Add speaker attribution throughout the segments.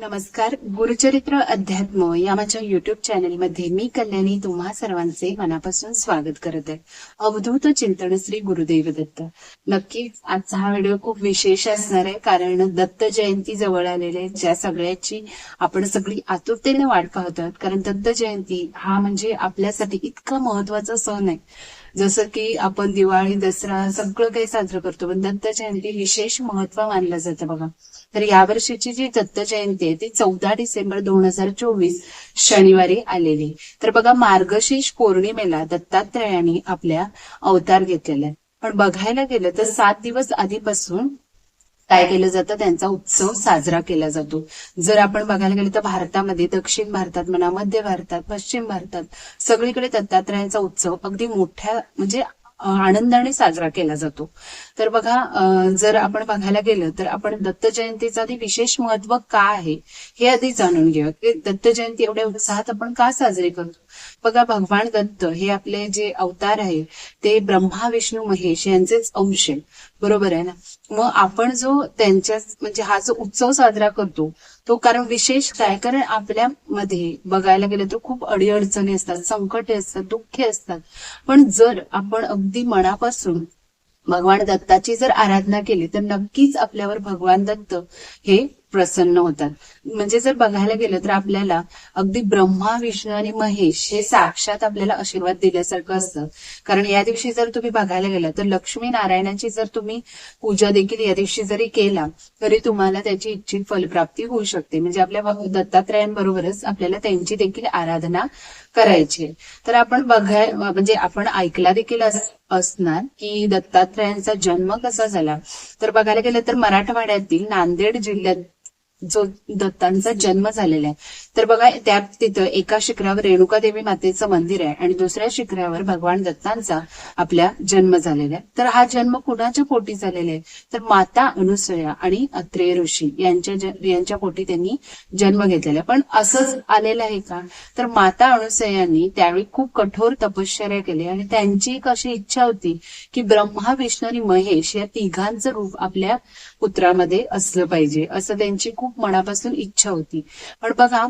Speaker 1: नमस्कार गुरुचरित्र अध्यात्म या माझ्या युट्यूब चॅनेलमध्ये मी कल्याणी तुम्हा सर्वांचे मनापासून स्वागत करत आहे. अवधूत चिंतन श्री गुरुदेव दत्त. नक्की आजचा हा व्हिडिओ खूप विशेष असणार आहे कारण दत्त जयंती जवळ आलेली आहे ज्या सगळ्याची आपण सगळी आतुरतेने वाट पाहत आहोत. कारण दत्त जयंती हा म्हणजे आपल्यासाठी इतका महत्त्वाचा सण आहे. जसं की आपण दिवाळी दसरा सगळं काही साजरं करतो पण दत्त जयंती विशेष महत्त्व मानलं जातं बघा. तर यावर्षीची जी दत्त जयंती आहे ती चौदा डिसेंबर दोन हजार चोवीस शनिवारी आलेली तर बघा मार्गशीर्ष पौर्णिमेला दत्तात्रयाने आपल्या अवतार घेतलेला आहे पण बघायला गेलं तर सात दिवस आधीपासून काय केलं जातं? त्यांचा उत्सव साजरा केला जातो. जर आपण बघायला गेलं तर भारतामध्ये दक्षिण भारतात म्हणा मध्य भारतात पश्चिम भारतात सगळीकडे दत्तात्रयाचा उत्सव अगदी मोठ्या म्हणजे आनंदाने साजरा केला जातो. तर बघा जर आपण बघायला गेलं तर आपण दत्त जयंतीचं आधी विशेष महत्त्व का आहे हे आधी जाणून घेऊया. की दत्त जयंती एवढ्या उत्साहात आपण का साजरी करतो? बघा भगवान दत्त हे आपले जे अवतार आहे ते ब्रह्मा विष्णू महेश यांचेच अंश आहे बरोबर आहे ना? मग आपण जो त्यांच्या म्हणजे हा जो उत्सव साजरा करतो तो कारण विशेष काय? कारण आपल्यामध्ये बघायला गेलं तर खूप अडीअडचणी असतात संकटे असतात दुःखे असतात. पण जर आपण अगदी मनापासून भगवान दत्ताची जर आराधना केली तर नक्कीच आपल्यावर भगवान दत्त हे प्रसन्न होतात. म्हणजे जर बघायला गेलं तर आपल्याला अगदी ब्रह्मा विष्णू आणि महेश हे साक्षात आपल्याला आशीर्वाद दिल्यासारखं असतं. कारण या दिवशी जर तुम्ही बघायला गेलं तर लक्ष्मी नारायणाची जर तुम्ही पूजा देखील या दिवशी जरी केला तरी तुम्हाला त्याची इच्छित फलप्राप्ती होऊ शकते. म्हणजे आपल्या दत्तात्रयांबरोबरच आपल्याला त्यांची देखील आराधना करायची आहे. तर आपण बघाय म्हणजे आपण ऐकला देखील असणार की दत्तात्रयांचा जन्म कसा झाला. तर बघायला गेलं तर मराठवाड्यातील नांदेड जिल्ह्यात जो दत्तांचा जन्म झालेला आहे. तर बघा त्या तिथं एका शिखरावर रेणुका देवी मातेचं मंदिर आहे आणि दुसऱ्या शिखरावर भगवान दत्तांचा आपल्या जन्म झालेला आहे. तर हा जन्म कुणाच्या पोटी झालेला आहे? तर माता अनुसया आणि अत्रेय ऋषी यांच्या यांच्या पोटी त्यांनी जन्म घेतलेला आहे. पण असंच आलेलं आहे का? तर माता अनुसयांनी त्यावेळी खूप कठोर तपश्चर्या केली आणि त्यांची एक अशी इच्छा होती की ब्रह्मा विष्णू आणि महेश या तिघांचं रूप आपल्या पुत्रामध्ये असलं पाहिजे असं त्यांची खूप मनापासून इच्छा होती. पण बघा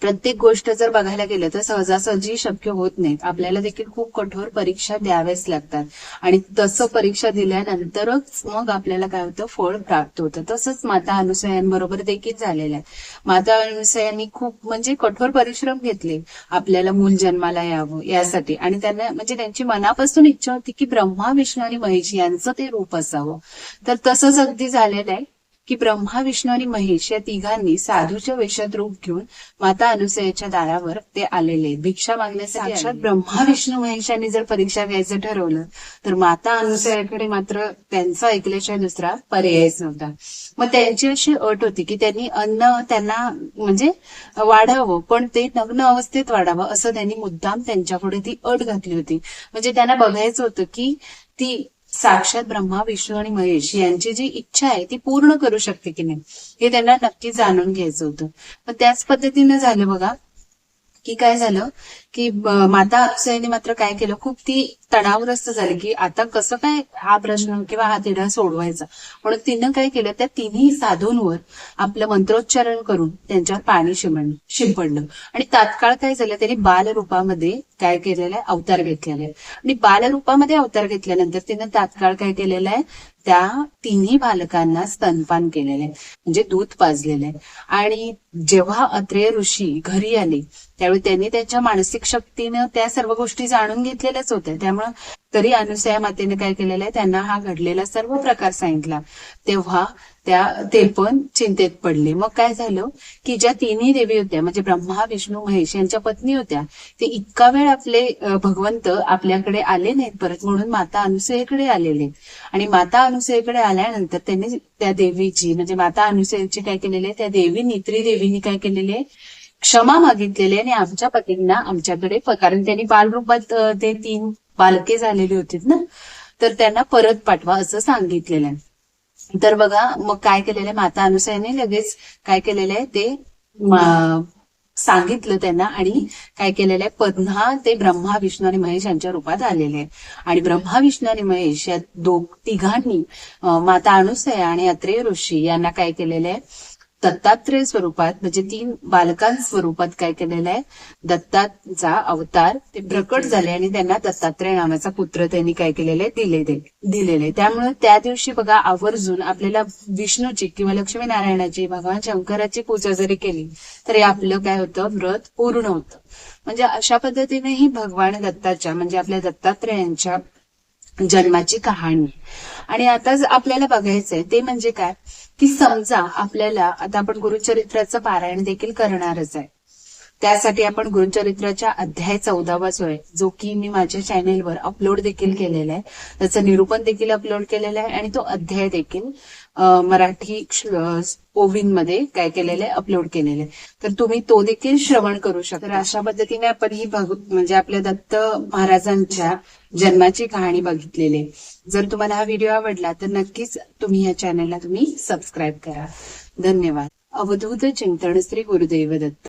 Speaker 1: प्रत्येक गोष्ट जर बघायला गेलं तर सहजासहजी शक्य होत नाहीत. आपल्याला देखील खूप कठोर परीक्षा द्याव्याच लागतात. आणि तसं परीक्षा दिल्यानंतरच मग आपल्याला काय होतं? फळ प्राप्त होतं. तसंच माता अनुसयांबरोबर देखील झालेलं आहे. माता अनुसयांनी खूप म्हणजे कठोर परिश्रम घेतले. आपल्याला मूल जन्माला यावं यासाठी. आणि त्यांना म्हणजे त्यांची मनापासून इच्छा होती की ब्रह्मा विष्णू आणि महेश यांचं ते रूप असावं. तर तसंच अगदी झालेलं आहे. की ब्रह्मा विष्णू आणि महेश या तिघांनी साधूच्या वेशात रूप घेऊन माता अनुसयाच्या दारावर ते आलेले भिक्षा मागण्यासाठी साक्षात ब्रह्मा विष्णू महेशांनी जर परीक्षा घ्यायचं ठरवलं तर माता अनुसयाकडे मात्र त्यांचं ऐकल्याशिवाय दुसरा पर्यायच नव्हता. मग त्यांची अशी अट होती की त्यांनी अन्न त्यांना म्हणजे वाढावं पण ते नग्न अवस्थेत वाढावं असं त्यांनी मुद्दाम त्यांच्यापुढे ती अट घातली होती. म्हणजे त्यांना बघायचं होतं की ती साक्षात ब्रह्मा विष्णू आणि महेश यांची जी इच्छा आहे ती पूर्ण करू शकते की नाही हे त्यांना नक्की जाणून घ्यायचं होतं. पण त्याच पद्धतीनं झालं बघा की काय झालं की माता अनुसयाने मात्र काय केलं खूप ती तणावग्रस्त झाली की आता कसं काय हा प्रश्न किंवा हा तिढा सोडवायचा. म्हणून तिनं काय केलं त्या तिन्ही साधूंवर आपलं मंत्रोच्चारण करून त्यांच्यावर पाणी शिंपडलं शिंपडलं. आणि तात्काळ काय झालं त्यांनी बालरूपामध्ये काय केलेलं आहे? अवतार घेतलेला आहे आणि बालरूपामध्ये अवतार घेतल्यानंतर तिनं तात्काळ काय केलेलं आहे? त्या तिन्ही बालकांना स्तनपान केलेलं आहे. म्हणजे दूध पाजलेलं आहे. आणि जेव्हा अत्रेय ऋषी घरी आले त्यावेळी त्यांनी त्यांच्या मानसिक शक्तीनं त्या सर्व गोष्टी जाणून घेतलेल्याच होत्या. त्यामुळं तरी अनुसया मातेने काय केलेलं आहे? त्यांना हा घडलेला सर्व प्रकार सांगितला. तेव्हा त्या ते पण चिंतेत पडले. मग काय झालं की ज्या तिन्ही देवी होत्या म्हणजे ब्रह्मा विष्णू महेश यांच्या पत्नी होत्या ते इतका वेळ आपले भगवंत आपल्याकडे आले नाहीत परत. म्हणून माता अनुसयेकडे आलेले. आणि माता अनुसयेकडे आल्यानंतर त्यांनी त्या देवीची म्हणजे माता अनुसयेची काय केलेली आहे त्या देवीनी त्रिदेवीनी काय केलेली आहे क्षमा मागितलेली आहे आणि आमच्या पतींना आमच्याकडे कारण त्यांनी बालरूपात ते तीन बालके झालेली होती ना तर त्यांना परत पाठवा असं सांगितलेलं आहे. तर बघा मग काय केलेलं आहे? माता अनुसयाने लगेच काय केलेलं आहे? ते सांगितलं त्यांना आणि काय केलेलं आहे? पद्मा ते ब्रह्मा विष्णू आणि महेश यांच्या रूपात आलेले आहे. आणि ब्रह्मा विष्णू आणि महेश या दोघ तिघांनी माता अनुसया आणि अत्रेय ऋषी यांना काय केलेलं आहे? दत्तात्रय स्वरूपात म्हणजे तीन बालकां स्वरूपात काय केलेलं आहे? दत्ताचा अवतार ते प्रकट झाले आणि त्यांना दत्तात्रय नावाचा पुत्र त्यांनी काय केलेलं आहे? दिले दिलेले आहे. त्यामुळे त्या दिवशी बघा आवर्जून आपल्याला विष्णूची किंवा लक्ष्मीनारायणाची भगवान शंकराची पूजा जरी केली तरी आपलं काय होतं? व्रत पूर्ण होतं. म्हणजे अशा पद्धतीने ही भगवान दत्ताच्या म्हणजे आपल्या दत्तात्रयांच्या जन्माची कहाणी. आणि आता आपल्याला बघायचंय ते म्हणजे काय? की समजा आपल्याला आता आपण गुरुचरित्राचं पारायण देखील करणारच आहे. त्यासाठी आपण गुरुचरित्राच्या अध्याय चौदावा जो आहे जो की मी माझ्या चॅनेलवर अपलोड देखील केलेला आहे त्याचं निरूपण देखील अपलोड केलेलं आहे आणि तो अध्याय देखील मराठी मध्ये काय केलेलं आहे अपलोड केलेलं आहे. तर तुम्ही तो देखील श्रवण करू शकता. तर अशा पद्धतीने आपण ही म्हणजे आपल्या दत्त महाराजांच्या जन्माची कहाणी बघितलेली आहे. जर तुम्हाला हा व्हिडिओ आवडला तर नक्कीच तुम्ही या चॅनेलला तुम्ही सबस्क्राईब करा. धन्यवाद. अवधूत चिंतन श्री गुरुदेव दत्त.